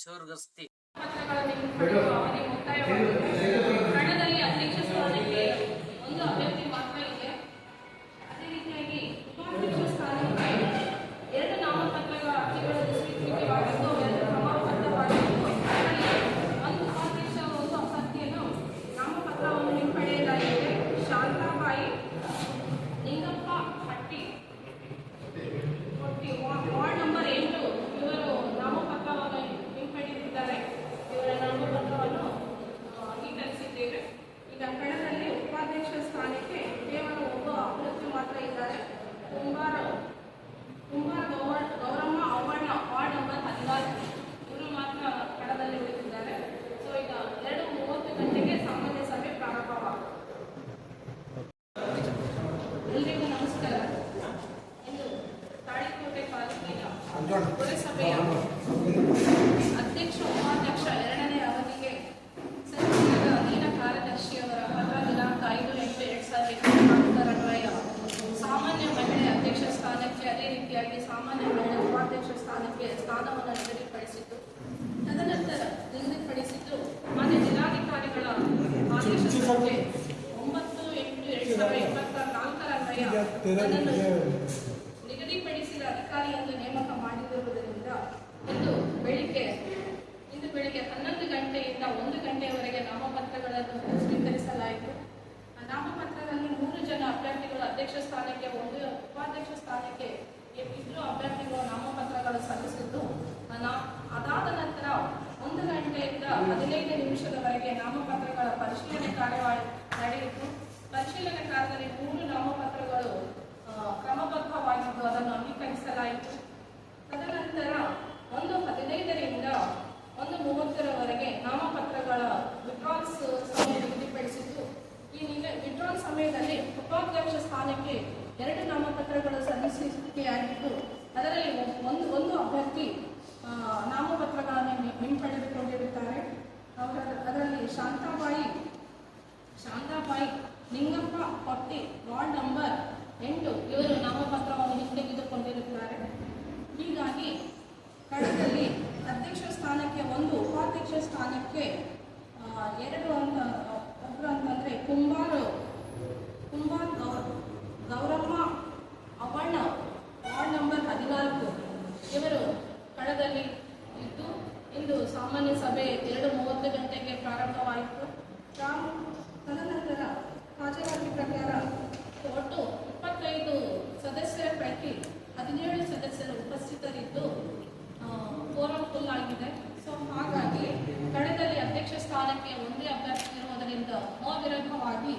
ಚೋರ್ಗಸ್ತಿ ಪತ್ರಗಳನ್ನು ಹಿಂಪಡೆಯುವ ಅವಧಿ ಮುಕ್ತಾಯವಾಗಿದೆ ಕಣದಲ್ಲಿ ಅಧ್ಯಕ್ಷ ಸ್ಥಾನಕ್ಕೆ ಒಂದು ಅಭ್ಯರ್ಥಿ ಮಾತ್ರ ಇದೆ ಅದೇ ರೀತಿಯಾಗಿ ಉಪಾಧ್ಯಕ್ಷ ಸ್ಥಾನಕ್ಕೆ ಎರಡು ನಾಮಪತ್ರಗಳ ಅರ್ಜಿಗಳು ಸ್ವೀಕೃತವಾಗಿದ್ದು ಎರಡು ಕ್ರಮಬದ್ಧವಾಗಿದ್ದು ಅದರಲ್ಲಿ ಒಂದು ಉಪಾಧ್ಯಕ್ಷ ಒಂದು ಅಭ್ಯರ್ಥಿಯನ್ನು ನಾಮಪತ್ರವನ್ನು ಹಿಂಪಡೆಯಲಾಗಿದೆ ಶಾಂತಾಬಾಯಿ ನಿಂಗಪ್ಪ ಹಟ್ಟಿ ಒಟ್ಟಿ ವಾ- ವಾರ್ಡ್ ನಂಬರ್ ಎಂಟು ಇವರು ನಾಮಪತ್ರವನ್ನು ಹಿಂಪಡೆದಿದ್ದಾರೆ ಇವರ ನಾಮಪತ್ರವನ್ನು ಆ, ಅಂಗೀಕರಿಸಿದ್ದೇವೆ ಈಗ ಕಣದಲ್ಲಿ ಉಪಾಧ್ಯಕ್ಷ ಸ್ಥಾನಕ್ಕೆ ಕೇವಲ ಒಬ್ಬ ಅಭ್ಯರ್ಥಿ ಮಾತ್ರ ಇದ್ದಾರೆ ಕುಂಬಾರ ಕುಂಬಾರ ಗೌರ ಗೌರಮ್ಮ ಅವ್ವಣ್ಣ ವಾರ್ಡ್ ನಂಬರ್ ಹದಿನಾರು ಇವರು ಮಾತ್ರ ಕಣದಲ್ಲಿ ಉಳಿದಿದ್ದಾರೆ ಸೊ ಈಗ ಎರಡು ಮೂವತ್ತು ಗಂಟೆಗೆ ಸಾಮಾನ್ಯ ಸಭೆ ಪ್ರಾರಂಭವಾಗುತ್ತೆ ಎಲ್ರಿಗೂ ನಮಸ್ಕಾರ ಇಂದು ತಾಳಿಕೋಟೆ ತಾಲೂಕಿನ ಅಧ್ಯಕ್ಷ, ಉಪಾಧ್ಯಕ್ಷ ಎರಡನೇ ಅವಧಿಗೆ ಐದು ಎಂಟು ಎರಡ್ ಸಾವಿರದ ಸಾಮಾನ್ಯ ಮಹಿಳೆ ಅಧ್ಯಕ್ಷ ಸ್ಥಾನಕ್ಕೆ ಅದೇ ರೀತಿಯಾಗಿ ಸಾಮಾನ್ಯ ಮಹಿಳೆ ಉಪಾಧ್ಯಕ್ಷ ಸ್ಥಾನಕ್ಕೆ ಸ್ಥಾನವನ್ನು ನಿಗದಿಪಡಿಸಿದ್ದು, ತದನಂತರ ನಿಗದಿಪಡಿಸಿದ್ದು ಮಾನ್ಯ ಜಿಲ್ಲಾಧಿಕಾರಿಗಳ ಆದೇಶದಂತೆ ಒಂಬತ್ತು ಎಂಟು ಎರಡ್ ಸಾವಿರದ ಇಪ್ಪತ್ತ ನಾಲ್ಕರನ್ವಯ ನನ್ನನ್ನು ಒಂದು ನಾಮಪತ್ರಗಳನ್ನು ಸ್ವೀಕರಿಸಲಾಯಿತು. ನಾಮಪತ್ರದಲ್ಲಿ ಮೂರು ಜನ ಅಭ್ಯರ್ಥಿಗಳು ಅಧ್ಯಕ್ಷ ಸ್ಥಾನಕ್ಕೆ ಒಂದು, ಉಪಾಧ್ಯಕ್ಷ ಸ್ಥಾನಕ್ಕೆ ಇಬ್ಬರು ಅಭ್ಯರ್ಥಿಗಳು ನಾಮಪತ್ರಗಳು ಸಲ್ಲಿಸಿದ್ದು ಅದಾದ ನಂತರ ಒಂದು ಗಂಟೆಯಿಂದ ಹದಿನೈದು ನಿಮಿಷದವರೆಗೆ ನಾಮಪತ್ರಗಳ ಪರಿಶೀಲನೆ ಕಾರ್ಯವಾಗಿ ನಡೆಯಿತು. ಪರಿಶೀಲನೆ ಕಾರ್ಯದಲ್ಲಿ ಮೂರು ನಾಮಪತ್ರಗಳು ಆ, ಕ್ರಮಬದ್ಧವಾಗಿದ್ದು ಅದನ್ನು ಅಂಗೀಕರಿಸಲಾಯಿತು ತದನಂತರ ಒಂದು ಹದಿನೈದರಿಂದ ಒಂದು ಮೂವತ್ತರವರೆಗೆ ನಾಮಪತ್ರಗಳ ವಿಡ್ರಾಲ್ಸ್ ಸಮಯ ನಿಗದಿಪಡಿಸಿದ್ದು ಈ ವಿಡ್ರಾಲ್ ಸಮಯದಲ್ಲಿ ಉಪಾಧ್ಯಕ್ಷ ಸ್ಥಾನಕ್ಕೆ ಎರಡು ನಾಮಪತ್ರಗಳು ಸಲ್ಲಿಸಿಕೆಯಾಗಿದ್ದು ಅದರಲ್ಲಿ ಒಂದು ಒಂದು ಅಭ್ಯರ್ಥಿ ಆ, ನಾಮಪತ್ರಗಳನ್ನು ಹಿಂ- ಹಿಂಪಡೆದುಕೊಂಡಿರುತ್ತಾರೆ ಅವರ ಅದರಲ್ಲಿ ಶಾಂತಾಬಾಯಿ ಶಾಂತಾಬಾಯಿ ನಿಂಗಪ್ಪ ಹೊಟ್ಟಿ ವಾರ್ಡ್ ನಂಬರ್ ಎಂಟು ಇವರು ನಾಮಪತ್ರವನ್ನು ಹಿಂತೆಗೆದುಕೊಂಡಿರುತ್ತಾರೆ ಹೀಗಾಗಿ ಕಳೆದಲ್ಲಿ ಅಧ್ಯಕ್ಷ ಸ್ಥಾನಕ್ಕೆ ಒಂದು, ಉಪಾಧ್ಯಕ್ಷ ಸ್ಥಾನಕ್ಕೆ ಎರಡು ಅಂತ ಒಬ್ಬರು ಅಂತಂದರೆ ಕುಂಬಾರು ಕುಂಬಾರ್ ಗೌ, ಗೌರಮ್ಮ ಅವಣ್ಣ, ವಾರ್ಡ್ ನಂಬರ್ ಹದಿನಾಲ್ಕು. ಇವರು ಕಳೆದಲ್ಲಿ ಇದ್ದು, ಇಂದು ಸಾಮಾನ್ಯ ಸಭೆ ಎರಡು ಮೂವತ್ತು ಗಂಟೆಗೆ ಪ್ರಾರಂಭವಾಯಿತು. ತದನಂತರ ಸದಸ್ಯರ ಪೈಕಿ ಹದಿನೇಳು ಸದಸ್ಯರು ಉಪಸ್ಥಿತರಿದ್ದು ಫೋರಂ ಫುಲ್ ಆಗಿದೆ. ಸೊ ಹಾಗಾಗಿ, ಕಳೆದಲ್ಲಿ ಅಧ್ಯಕ್ಷ ಸ್ಥಾನಕ್ಕೆ ಒಂದೇ ಅಭ್ಯರ್ಥಿ ಇರುವುದರಿಂದ ಅವಿರೋಧವಾಗಿ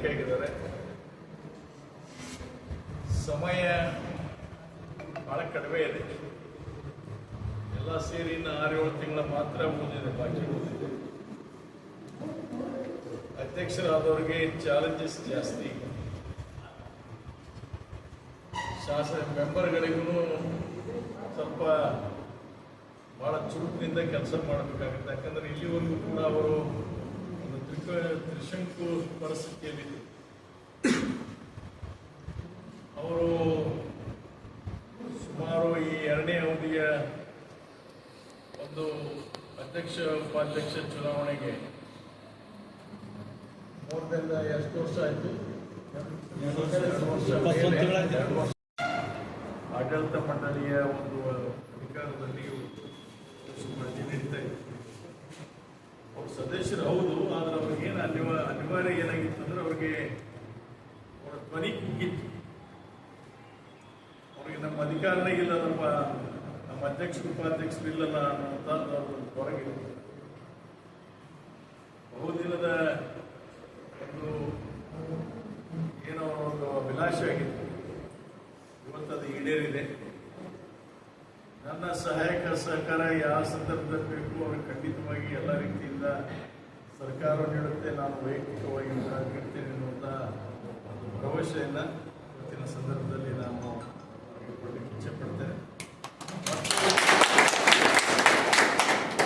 ಆಯ್ಕೆಯಾಗಿದ್ದಾರೆ ಸಮಯ ಬಹಳ ಕಡಿಮೆ ಇದೆ. ಎಲ್ಲ ಸೇರಿ ಇನ್ನು ಆರು ಏಳು ತಿಂಗಳ ಮಾತ್ರ ಮುಂದಿದೆ ಬಾಕಿ ಮುಂದಿದೆ ಅಧ್ಯಕ್ಷರಾದವ್ರಿಗೆ ಚಾಲೆಂಜಸ್ ಜಾಸ್ತಿ. ಶಾಸಕ ಮೆಂಬರ್ಗಳಿಗೂ ಸ್ವಲ್ಪ ಬಹಳ ಚುರುಕಿನಿಂದ ಕೆಲಸ ಮಾಡಬೇಕಾಗುತ್ತೆ. ಯಾಕಂದ್ರೆ ಇಲ್ಲಿವರೆಗೂ ಕೂಡ ಅವರು ತ್ರಿಶಂಕು ಪರಿಸ್ಥಿತಿಯಲ್ಲಿದೆ ಅವರು ಸುಮಾರು ಈ ಎರಡನೇ ಅವಧಿಯ ಒಂದು ಅಧ್ಯಕ್ಷ ಉಪಾಧ್ಯಕ್ಷ ಚುನಾವಣೆಗೆ ಮೋರ್ ದೆನ್ ಎಷ್ಟು ವರ್ಷ ಆಯಿತು. ಆಡಳಿತ ಮಂಡಳಿಯ ಒಂದು ಅಧಿಕಾರದಲ್ಲಿ ಸುಮಾರು ನಡೀತಾ ಇದೆ ಅವ್ರ ಸದಸ್ಯರು ಹೌದು ಆದ್ರೆ ಅನಿವಾರ್ಯ ಏನಾಗಿತ್ತು ಅಂದ್ರೆ ಅವ್ರಿಗೆ ಅವರ ಧ್ವನಿ ಕುಗ್ಗಿತ್ತು. ಅವ್ರಿಗೆ ನಮ್ಮ ಅಧಿಕಾರನೇ ಇಲ್ಲ, ನಮ್ಮ ನಮ್ಮ ಅಧ್ಯಕ್ಷರು ಉಪಾಧ್ಯಕ್ಷರು ಇಲ್ಲಲ್ಲ ಅನ್ನುವಂಥದ್ದು ಅವ್ರ ಹೊರಗೆ ಬಹುದಿನದ ಒಂದು ಏನೋ ಒಂದು ಅಭಿಲಾಷೆ ಆಗಿತ್ತು. ಇವತ್ತದು ಈಡೇರಿದೆ. ನನ್ನ ಸಹಾಯಕ ಸಹಕಾರ ಯಾವ ಸಂದರ್ಭದಲ್ಲಿ ಬೇಕು, ಅವ್ರಿಗೆ ಖಂಡಿತವಾಗಿ ಎಲ್ಲ ರೀತಿಯಿಂದ ಸರ್ಕಾರ ನೀಡುತ್ತೆ ನಾನು ವೈಯಕ್ತಿಕವಾಗಿ ನೀಡ್ತೇನೆ ಅನ್ನುವಂಥ ಒಂದು ಭರವಸೆಯನ್ನು ಇವತ್ತಿನ ಸಂದರ್ಭದಲ್ಲಿ ನಾನು ಕೊಡಲಿಕ್ಕೆ ಇಚ್ಛೆಪಡ್ತೇನೆ.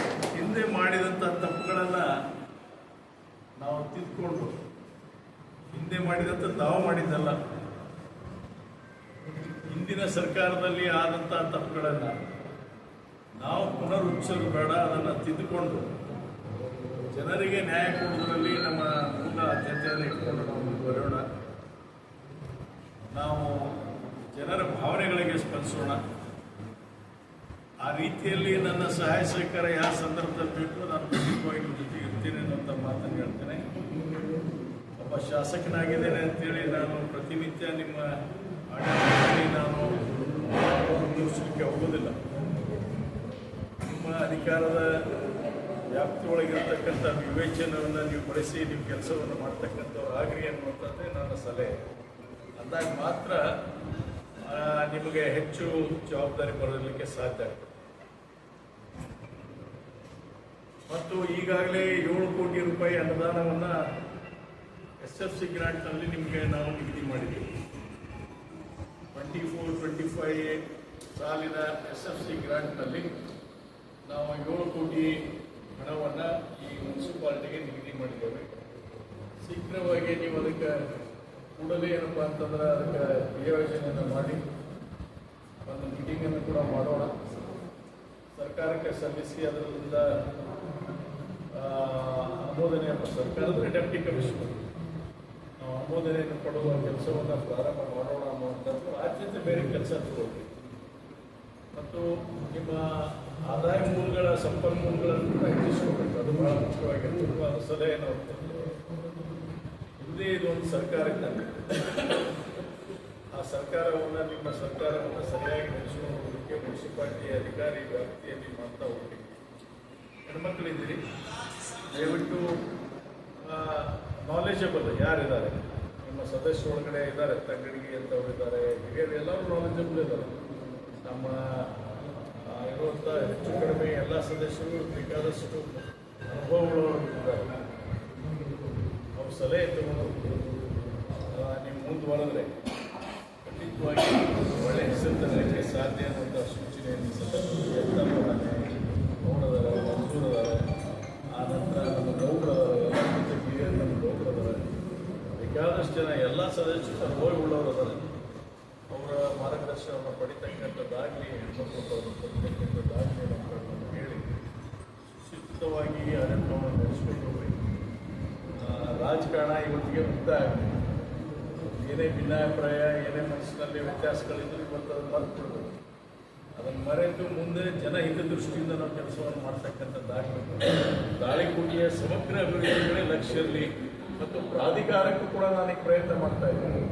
ಮತ್ತು ಹಿಂದೆ ಮಾಡಿದಂಥ ತಪ್ಪುಗಳನ್ನ ನಾವು ತಿದ್ಕೊಂಡು ಹಿಂದೆ ಮಾಡಿದಂಥ ತಾವು ಮಾಡಿದ್ದಲ್ಲ. ಹಿಂದಿನ ಸರ್ಕಾರದಲ್ಲಿ ಆದಂಥ ತಪ್ಪುಗಳನ್ನು ನಾವು ಪುನರುಚ್ಚರು ಬೇಡ ಅದನ್ನು ತಿದ್ದುಕೊಂಡು ಜನರಿಗೆ ನ್ಯಾಯ ಕೊಡುವುದರಲ್ಲಿ ನಮ್ಮ ಮೂಲ ಆದ್ಯತೆಯನ್ನು ಇಟ್ಕೊಂಡು ನಾವು ಮುಂದುವರೆಯೋಣ ನಾವು ಜನರ ಭಾವನೆಗಳಿಗೆ ಸ್ಪಂದಿಸೋಣ. ಆ ರೀತಿಯಲ್ಲಿ ನನ್ನ ಸಹಾಯ ಸಹಕಾರ ಯಾವ ಸಂದರ್ಭದಲ್ಲಿ ಬೇಕು ನಾನು ಖಂಡಿತವಾಗಿ ನಿಮ್ಮ ಜೊತೆ ಇರ್ತೀನಿ ಅನ್ನುವಂಥ ಮಾತನ್ನು ಹೇಳ್ತೇನೆ. ಒಬ್ಬ ಶಾಸಕನಾಗಿದ್ದೇನೆ ಅಂತೇಳಿ ನಾನು ಪ್ರತಿನಿತ್ಯ ನಿಮ್ಮ ಆಡಳಿತದಲ್ಲಿ ನಾನು ಮುಂದುವರಿಸಲಿಕ್ಕೆ ಹೋಗೋದಿಲ್ಲ ನಿಮ್ಮ ಅಧಿಕಾರದ ವ್ಯಾಪ್ತಿಯೊಳಗಿರ್ತಕ್ಕಂಥ ವಿವೇಚನವನ್ನು ನೀವು ಬಳಸಿ ನಿಮ್ಮ ಕೆಲಸವನ್ನು ಮಾಡ್ತಕ್ಕಂಥವ್ರು ಆಗ್ರಿ ಅನ್ನುವಂಥದ್ದೇ ನನ್ನ ಸಲಹೆ. ಅಂದಾಗ ಮಾತ್ರ ನಿಮಗೆ ಹೆಚ್ಚು ಜವಾಬ್ದಾರಿ ಬರಲಿಕ್ಕೆ ಸಾಧ್ಯ ಆಗ್ತದೆ. ಮತ್ತು ಈಗಾಗಲೇ ಏಳು ಕೋಟಿ ರೂಪಾಯಿ ಅನುದಾನವನ್ನು ಎಸ್ ಎಫ್ ಸಿ ಗ್ರಾಂಟ್ನಲ್ಲಿ ನಿಮಗೆ ನಾವು ನಿಗದಿ ಮಾಡಿದ್ದೀವಿ. ಟ್ವೆಂಟಿ ಫೋರ್, ಟ್ವೆಂಟಿ ಫೈವ್ ಸಾಲಿನ ಎಸ್ ಎಫ್ ಸಿ ಗ್ರಾಂಟ್ನಲ್ಲಿ ನಾವು ಏಳು ಕೋಟಿ ಹಣವನ್ನು ಈ ಮುನ್ಸಿಪಾಲಿಟಿಗೆ ನಿಗದಿ ಮಾಡಿದ್ದೇವೆ. ಶೀಘ್ರವಾಗಿ ನೀವು ಅದಕ್ಕೆ ಕೂಡಲೇ ಏನಪ್ಪ ಅಂತಂದ್ರೆ ಅದಕ್ಕೆ ಯೋಜನೆಯನ್ನು ಮಾಡಿ ಒಂದು ಮೀಟಿಂಗನ್ನು ಕೂಡ ಮಾಡೋಣ. ಸರ್ಕಾರಕ್ಕೆ ಸಲ್ಲಿಸಿ ಅದರಿಂದ ಆ, ಅನುಮೋದನೆಯನ್ನು ಸರ್ಕಾರದ ಡೆಪ್ಟಿ ಕಮಿಷನರ್ ನಾವು ಅನುಮೋದನೆಯನ್ನು ಕೊಡುವ ಕೆಲಸವನ್ನು ಪ್ರಾರಂಭ ಮಾಡೋಣ ಅನ್ನುವಂಥದ್ದು ಆದ್ಯತೆ ಬೇರೆ ಕೆಲಸ ತಗೊಳ್ಳಿ ಮತ್ತು ನಿಮ್ಮ ಆದಾಯ ಮೂಲಗಳ ಸಂಪನ್ಮೂಲಗಳನ್ನು ಕೂಡ ಹೆಚ್ಚಿಸ್ಕೋಬೇಕು ಅದು ಬಹಳ ಮುಖ್ಯವಾಗಿರ್ತದೆ ಅದು ಸಲಹೆ ನಾವು ಇಲ್ಲಿ ಇದೇ ಇದೊಂದು ಸರ್ಕಾರಕ್ಕೆ ಆ ಸರ್ಕಾರವನ್ನು ನಿಮ್ಮ ಸರ್ಕಾರವನ್ನು ಸರಿಯಾಗಿ ನಡೆಸಿಕೊಂಡು ಮುನ್ಸಿಪಾಲಿಟಿ ಅಧಿಕಾರಿ ವ್ಯಾಪ್ತಿಯಲ್ಲಿ ಮಾಡ್ತಾ ಹೋಗಿ. ಹೆಣ್ಮಕ್ಳಿದ್ದೀರಿ. ದಯವಿಟ್ಟು ನಾಲೆಜಬಲ್ ಯಾರಿದ್ದಾರೆ? ನಿಮ್ಮ ಸದಸ್ಯ ಒಳಗಡೆ ಇದ್ದಾರೆ, ತಂಗಡಿಗೆ ಅಂತವ್ರು ಇದ್ದಾರೆ ಹಿರಿಯರು ಎಲ್ಲರೂ ನಾಲೆಜಬಲ್ ಇದ್ದಾರೆ. ನಮ್ಮ ಇರುವಂಥ ಹೆಚ್ಚು ಕಡಿಮೆ ಎಲ್ಲ ಸದಸ್ಯರು ಬೇಕಾದಷ್ಟು ಅನುಭವಗಳು ಇದ್ದಾರೆ ಅವ್ರ ಸಲಹೆ ತಗೊಂಡು ನಿಮ್ಮ ನೀವು ಮುಂದುವರೆದ್ರೆ ಖಂಡಿತವಾಗಿ ಒಳ್ಳೆಯ ಹೆಸರು ತರಲಿಕ್ಕೆ ಸಾಧ್ಯ ಅನ್ನುವಂಥ ಸೂಚನೆಯನ್ನು ನೋಡಿದಾರೆ ಮಂಜೂರದಾರೆ ಆ ನಂತರ ನಮ್ಮ ಗೌಡ್ರದಾರೆ ನಮ್ಮ ಗೌಡ್ರದಾರೆ. ಬೇಕಾದಷ್ಟು ಜನ ಎಲ್ಲ ಸದಸ್ಯರು ಇವತ್ತಿಗೆ ಮುಕ್ತ ಆಗಿದೆ ಏನೇ ಭಿನ್ನಾಭಿಪ್ರಾಯ, ಏನೇ ಮನಸ್ಸಿನಲ್ಲಿ ವ್ಯತ್ಯಾಸಗಳಿದ್ರು ಇವತ್ತು ಅದನ್ನು ಮರೆತು ಅದನ್ನು ಮರೆತು ಮುಂದೆ ಜನ ದೃಷ್ಟಿಯಿಂದ ನಾವು ಕೆಲಸವನ್ನು ಮಾಡ್ತಕ್ಕಂಥದ್ದಾಗಬೇಕು ದಾಳಿಕೋಟಿಯ ಸಮಗ್ರ ಅಭಿವೃದ್ಧಿಗಳೇ ಲಕ್ಷ್ಯದಲ್ಲಿ ಮತ್ತು ಪ್ರಾಧಿಕಾರಕ್ಕೂ ಕೂಡ ನಾನೀಗ ಪ್ರಯತ್ನ ಮಾಡ್ತಾ ಇದ್ದೀನಿ.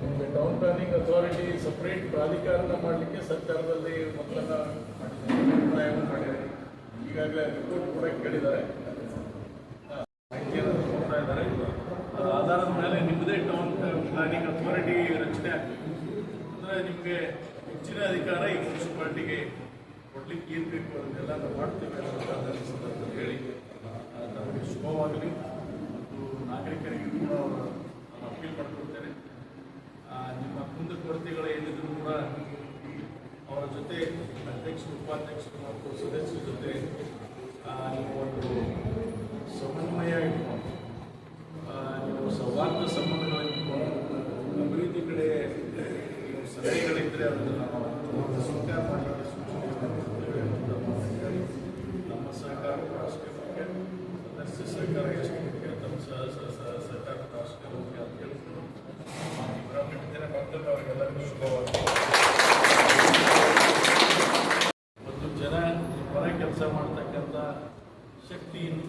ನಿಮಗೆ ಟೌನ್ ಪ್ಲಾನಿಂಗ್ ಅಥಾರಿಟಿ ಸಪ್ರೇಟ್ ಪ್ರಾಧಿಕಾರನ ಮಾಡಲಿಕ್ಕೆ ಸರ್ಕಾರದಲ್ಲಿ ಮೊದಲನ್ನ ಅಭಿಪ್ರಾಯವನ್ನು ಮಾಡಿದ್ದೀನಿ. ಈಗಾಗಲೇ ರಿಪೋರ್ಟ್ ಕೂಡ ಕೇಳಿದ್ದಾರೆ ಮಾಹಿತಿಯನ್ನು ಕೊಡ್ತಾ ಇದ್ದಾರೆ ಅದರ ಆಧಾರದ ಮೇಲೆ ನಿಮ್ಮದೇ ಟೌನ್ ಪ್ಲಾನಿಂಗ್ ಅಥಾರಿಟಿ ರಚನೆ ಆಗಬೇಕು. ಅಂದರೆ ನಿಮಗೆ ಹೆಚ್ಚಿನ ಅಧಿಕಾರ ಈ ಮುನ್ಸಿಪಾಲ್ಟಿಗೆ ಕೊಡ್ಲಿಕ್ಕೆ ಏನು ಬೇಕು ಅದನ್ನೆಲ್ಲ ನಾವು ಮಾಡ್ತೇವೆ ಅಂತ ಹೇಳಿ ನಮಗೆ ಶುಭವಾಗಲಿ. ಮತ್ತು ನಾಗರಿಕರಿಗೆ ಕೂಡ ನಾನು ಅಪೀಲ್ ಮಾಡ್ಕೊಳ್ತೇನೆ. ನಿಮ್ಮ ನಿಮ್ಮ ಕುಂದುಕೊರತೆಗಳು ಏನಿದ್ರು ಕೂಡ ಅವರ ಜೊತೆ ಅಧ್ಯಕ್ಷರು, ಉಪಾಧ್ಯಕ್ಷರು ಮತ್ತು ಸದಸ್ಯರ ಜೊತೆ ನೀವು ಒಂದು ಸಮನ್ವಯ ಇಟ್ಕೊಂಡು ನೀವು ಸೌಹಾರ್ದ ಸಂಬಂಧಗಳನ್ನು ಇಟ್ಕೊಂಡು ಅಭಿವೃದ್ಧಿ ಕಡೆ ನೀವು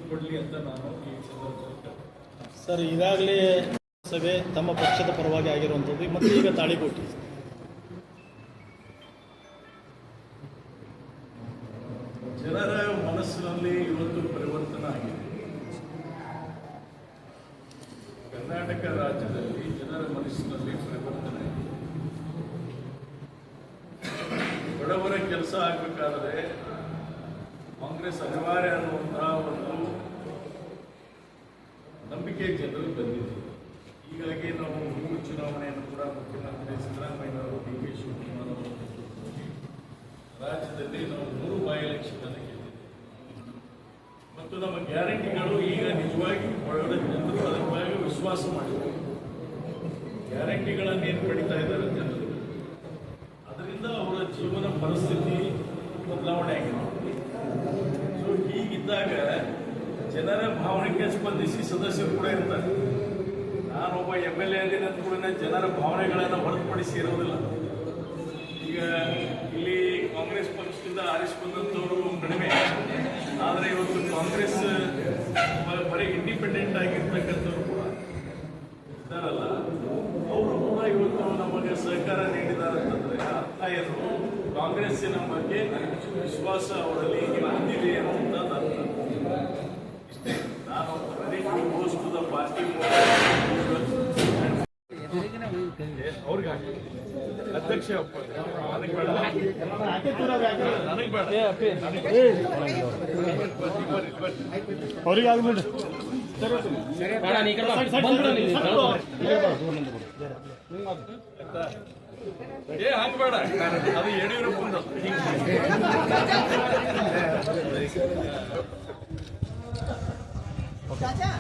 ಕೊಡಲಿ ಅಂತ ನಾನು ಸರ್ ಈಗಾಗಲೇ ಸಭೆ ತಮ್ಮ ಪಕ್ಷದ ಪರವಾಗಿ ಆಗಿರುವಂಥದ್ದು ಮತ್ತು ಈಗ ತಾಳಿಕೋಟಿ ಜನರ ಮನಸ್ಸಿನಲ್ಲಿ ಇವತ್ತು ಪರಿವರ್ತನೆ ಆಗಿದೆ ಕರ್ನಾಟಕ ರಾಜ್ಯದಲ್ಲಿ ಜನರ ಮನಸ್ಸಿನಲ್ಲಿ ಪರಿವರ್ತನೆ ಆಗಿದೆ ಬಡವರ ಕೆಲಸ ಆಗಬೇಕಾದ್ರೆ ಕಾಂಗ್ರೆಸ್ ಅನಿವಾರ್ಯ ಅನ್ನುವಂತಹ ಒಂದು ನಂಬಿಕೆ ಜನರು ಬಂದಿದೆ ಹೀಗಾಗಿ ನಾವು ಮೂರು ಚುನಾವಣೆಯನ್ನು ಕೂಡ ಮುಖ್ಯಮಂತ್ರಿ ಸಿದ್ದರಾಮಯ್ಯನವರು ಡಿ ಕೆ ಶಿವಕುಮಾರ್ ಅವರ ರಾಜ್ಯದಲ್ಲಿ ನಾವು ಮೂರು ಬೈ ಎಲೆಕ್ಷನ್ ಅನ್ನು ಮತ್ತು ನಮ್ಮ ಗ್ಯಾರಂಟಿಗಳು ಈಗ ನಿಜವಾಗಿ ಬಡ ಜನರು ವಿಶ್ವಾಸ ಮಾಡಿದ್ದಾರೆ. ಗ್ಯಾರಂಟಿಗಳನ್ನು ಏನು ಪಡಿತಾ ಇದ್ದಾರೆ ಜನರು. ಅದರಿಂದ ಅವರ ಜೀವನ ಪರಿಸ್ಥಿತಿ ಬದಲಾವಣೆ ಆಗಿದೆ ಸೊ ಹೀಗಿದ್ದಾಗ ಜನರ ಭಾವನೆಗೆ ಸ್ಪಂದಿಸಿ ಸದಸ್ಯರು ಕೂಡ ಇರ್ತಾರೆ. ನಾನೊಬ್ಬ ಎಂ ಎಲ್ ಎ ಆಗಿನ ಕೂಡ ಜನರ ಭಾವನೆಗಳನ್ನು ಹೊರತುಪಡಿಸಿ ಇರೋದಿಲ್ಲ. ಈಗ ಇಲ್ಲಿ ಕಾಂಗ್ರೆಸ್ ಪಕ್ಷದಿಂದ ಆರಿಸಿ ಬಂದಂಥವರು ಕಡಿಮೆ. ಆದರೆ ಇವತ್ತು ಕಾಂಗ್ರೆಸ್ ಬರೀ ಇಂಡಿಪೆಂಡೆಂಟ್ ಆಗಿರ್ತಕ್ಕಂಥವ್ರು ಕೂಡ ಇದ್ದಾರಲ್ಲ. ಅವರು ಕೂಡ ಇವತ್ತು ನಮಗೆ ಸಹಕಾರ ನೀಡಿದ್ದಾರೆ ಅಂತಂದ್ರೆ ಅರ್ಥ ಏನು? ಕಾಂಗ್ರೆಸ್ಸಿನ ಬಗ್ಗೆ ವಿಶ್ವಾಸ ಅವರಲ್ಲಿ ಬಂದಿದೆ ಅನ್ನುವಂಥದ್ದು ಅಧ್ಯಕ್ಷ. ಅವ್ರಿಗೆ ಆಗ್ಬಿಡ್ರಿ? ಏ ಹಂಗ ಬೇಡ ಅದು ಯಡಿಯೂರಪ್ಪಂದು ચાચા.